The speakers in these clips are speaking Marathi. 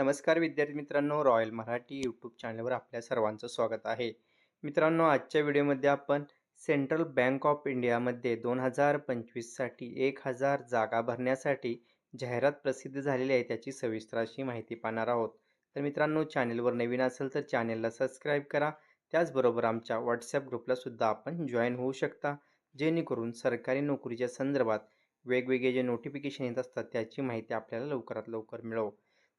नमस्कार विद्यार्थी मित्रांनो रॉयल मराठी यूट्यूब चॅनलवर आपल्या सर्वांचं स्वागत आहे. मित्रांनो आजच्या व्हिडिओमध्ये आपण सेंट्रल बँक ऑफ इंडियामध्ये दोन हजार पंचवीससाठी एक हजार जागा भरण्यासाठी जाहिरात प्रसिद्ध झालेली आहे त्याची सविस्तर अशी माहिती पाहणार आहोत. तर मित्रांनो चॅनेलवर नवीन असेल तर चॅनेलला सबस्क्राईब करा. त्याचबरोबर आमच्या व्हॉट्सॲप ग्रुपलासुद्धा आपण जॉईन होऊ शकता जेणेकरून सरकारी नोकरीच्या संदर्भात वेगवेगळे जे नोटिफिकेशन येत असतात त्याची माहिती आपल्याला लवकरात लवकर मिळव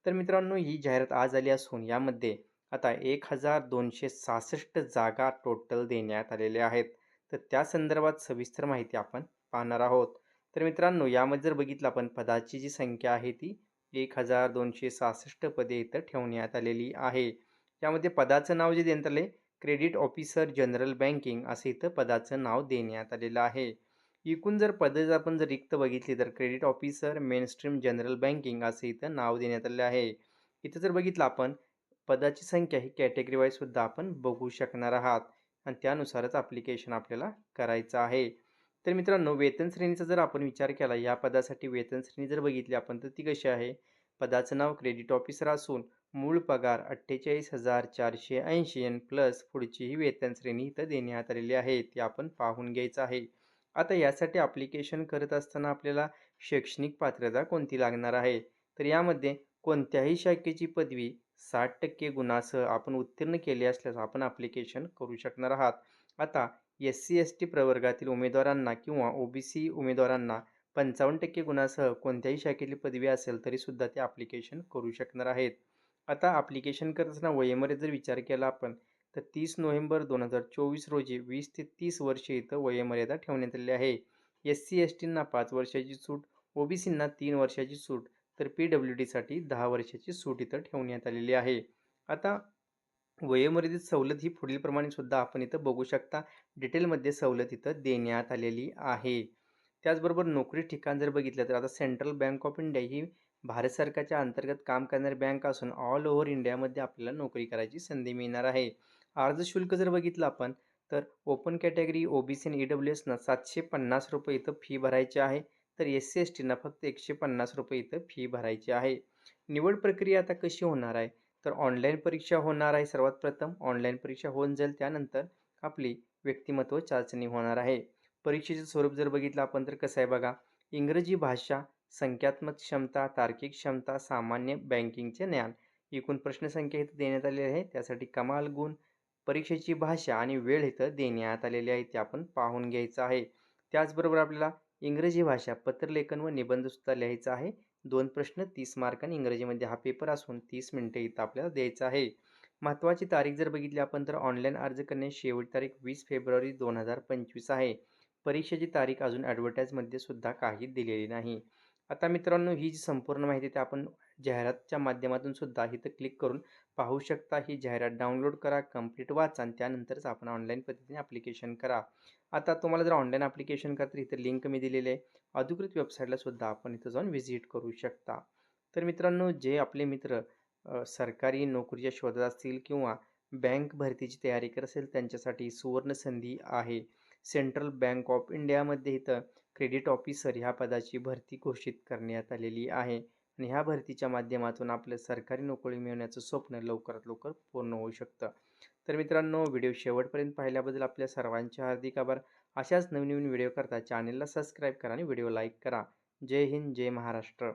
तर मित्रांनो ही जाहिरात आज आली असून यामध्ये आता एक हजार दोनशे सहासष्ट जागा टोटल देण्यात आलेल्या आहेत. तर त्या संदर्भात सविस्तर माहिती आपण पाहणार आहोत. तर मित्रांनो यामध्ये जर बघितलं आपण पदाची जी संख्या आहे ती एक हजार दोनशे सहासष्ट पदे इथं ठेवण्यात आलेली आहे. यामध्ये पदाचं नाव जे देण्यात आले क्रेडिट ऑफिसर जनरल बँकिंग असं इथं पदाचं नाव देण्यात आलेलं आहे. एकूण जर पदे जर आपण जर रिक्त बघितली तर credit officer mainstream general banking असं इथं नाव देण्यात आले आहे. इथं जर बघितलं आपण पदाची संख्या ही कॅटेगरी वाईजसुद्धा आपण बघू शकणार आहात. आणि त्यानुसारच ॲप्लिकेशन आपल्याला करायचं आहे. तर मित्रांनो वेतन श्रेणीचा जर आपण विचार केला या पदासाठी वेतन श्रेणी जर बघितली आपण तर ती कशी आहे? पदाचं नाव क्रेडिट ऑफिसर असून मूळ पगार अठ्ठेचाळीस हजार चारशे ऐंशी एन प्लस पुढचीही वेतन श्रेणी इथं देण्यात आलेली आहे. ती आपण पाहून घ्यायचं आहे. आता यासाठी ॲप्लिकेशन करत असताना आपल्याला शैक्षणिक पात्रता कोणती लागणार आहे? तर यामध्ये कोणत्याही शाखेची पदवी साठ टक्के गुणासह आपण उत्तीर्ण केले असल्यास आपण ॲप्लिकेशन करू शकणार आहात. आता एस सी एस टी प्रवर्गातील उमेदवारांना किंवा ओ बी सी उमेदवारांना पंचावन्न टक्के गुणासह कोणत्याही शाखेतली पदवी असेल तरीसुद्धा ते ॲप्लिकेशन करू शकणार आहेत. आता ॲप्लिकेशन करत असताना वयेमध्ये जर विचार केला आपण तर तीस नोव्हेंबर दोन हजार चोवीस रोजी वीस ते तीस वर्षे इथं वयोमर्यादा ठेवण्यात आली आहे. एस सी एस टींना पाच वर्षाची सूट ओ बी सींना तीन वर्षाची सूट तर पी डब्ल्यू डीसाठी दहा वर्षाची सूट इथं ठेवण्यात आलेली आहे. आता वयोमर्यादित सवलत ही पुढीलप्रमाणे सुद्धा आपण इथं बघू शकता. डिटेलमध्ये सवलत इथं देण्यात आलेली आहे. त्याचबरोबर नोकरी ठिकाण जर बघितलं तर आता सेंट्रल बँक ऑफ इंडिया ही भारत सरकारच्या अंतर्गत काम करणारी बँक असून ऑल ओव्हर इंडियामध्ये आपल्याला नोकरी करायची संधी मिळणार आहे. अर्ज शुल्क जर बघितलं आपण तर open category O B C आणि ई डब्ल्यू एसना सातशे पन्नास रुपये इथं फी भरायची आहे. तर एस सी एस टीना फक्त एकशे पन्नास रुपये इथं फी भरायची आहे. निवड प्रक्रिया आता कशी होणार आहे? तर ऑनलाईन परीक्षा होणार आहे. सर्वात प्रथम ऑनलाईन परीक्षा होऊन जाईल. त्यानंतर आपली व्यक्तिमत्व चाचणी होणार आहे. परीक्षेचं स्वरूप जर बघितलं आपण तर कसं आहे बघा इंग्रजी भाषा संख्यात्मक क्षमता तार्किक क्षमता सामान्य बँकिंगचे ज्ञान एकूण प्रश्नसंख्या इथं देण्यात आलेली आहे. त्यासाठी कमाल गुण परीक्षेची भाषा आणि वेळ इथं देण्यात आलेली आहे ते आपण पाहून घ्यायचं आहे. त्याचबरोबर आपल्याला इंग्रजी भाषा पत्रलेखन व निबंधसुद्धा लिहायचा आहे. दोन प्रश्न तीस मार्कांनी इंग्रजीमध्ये हा पेपर असून तीस मिनटे इथं आपल्याला द्यायचा आहे. महत्त्वाची तारीख जर बघितली आपण तर ऑनलाईन अर्ज करण्याची शेवट तारीख वीस फेब्रुवारी दोन हजार पंचवीस आहे. परीक्षेची तारीख अजून ॲडव्हर्टाईजमध्ये सुद्धा काही दिलेली नाही. आता मित्रांनो ही जी संपूर्ण माहिती ते आपण जाहिरातच्या माध्यमातून सुद्धा इथं क्लिक करून पाहू शकता. ही जाहिरात डाउनलोड करा कंप्लीट वाचा आणि त्यानंतरच आपण ऑनलाईन पद्धतीने ॲप्लिकेशन करा. आता तुम्हाला जर ऑनलाईन ॲप्लिकेशन करता इथं लिंक मी दिलेली आहे. अधिकृत वेबसाईटला सुद्धा आपण इथं जाऊन व्हिजिट करू शकता. तर मित्रांनो जे आपले मित्र सरकारी नोकरीच्या शोधात असतील किंवा बँक भरतीची तयारी करत असेल त्यांच्यासाठी सुवर्ण संधी आहे. सेंट्रल बँक ऑफ इंडियामध्ये इथं क्रेडिट ऑफिसर ह्या पदाची भरती घोषित करण्यात आलेली आहे. आणि ह्या भरतीच्या माध्यमातून आपलं सरकारी नोकरी मिळवण्याचं स्वप्न लवकरात लवकर पूर्ण होऊ शकतं. तर मित्रांनो व्हिडिओ शेवटपर्यंत पाहिल्याबद्दल आपल्या सर्वांचे हार्दिक आभार. अशाच नवीन नवीन व्हिडिओ करता चॅनेलला सबस्क्राईब करा आणि व्हिडिओ लाईक करा. जय हिंद जय महाराष्ट्र.